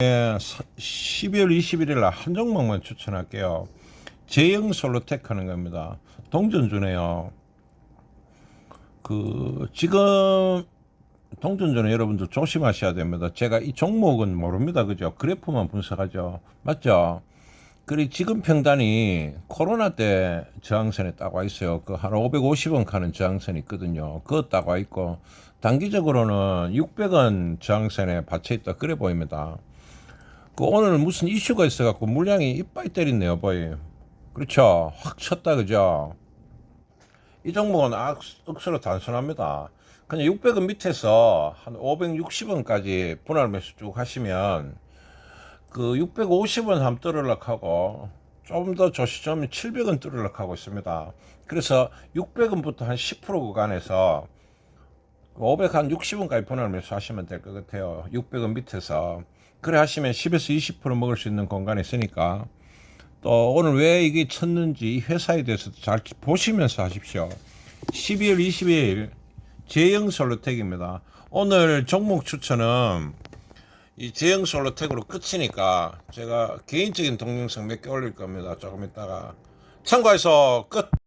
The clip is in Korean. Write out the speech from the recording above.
예, 12월 21일 날 한 종목만 추천할게요. 제형 솔로텍 하는 겁니다. 동전주네요. 그 지금 동전주는 여러분들 조심하셔야 됩니다. 제가 이 종목은 모릅니다. 그죠? 그래프만 분석하죠. 맞죠? 그리고 지금 평단이 코로나 때 저항선에 딱 와 있어요. 그 한 550원 가는 저항선이 있거든요. 그거 딱 와 있고 단기적으로는 600원 저항선에 받쳐 있다 그래 보입니다. 그 오늘 무슨 이슈가 있어갖고 물량이 이빨 때리네요, 보이. 그렇죠. 확 쳤다, 그죠? 이 종목은 악, 억수로 단순합니다. 그냥 600원 밑에서 한 560원까지 분할 매수 쭉 하시면 그 650원 함 떨어락 하고 좀더 조시점이 700원 떨어락 하고 있습니다. 그래서 600원부터 한 10% 구간에서 560원까지 분할 매수 하시면 될 것 같아요. 600원 밑에서. 그래 하시면 10에서 20% 먹을 수 있는 공간이 있으니까 또 오늘 왜 이게 쳤는지 이 회사에 대해서 잘 보시면서 하십시오. 12월 22일 제형 솔로텍입니다. 오늘 종목 추천은 이 제형 솔로텍으로 끝이니까 제가 개인적인 동영상 몇 개 올릴 겁니다. 조금 있다가 참고해서 끝.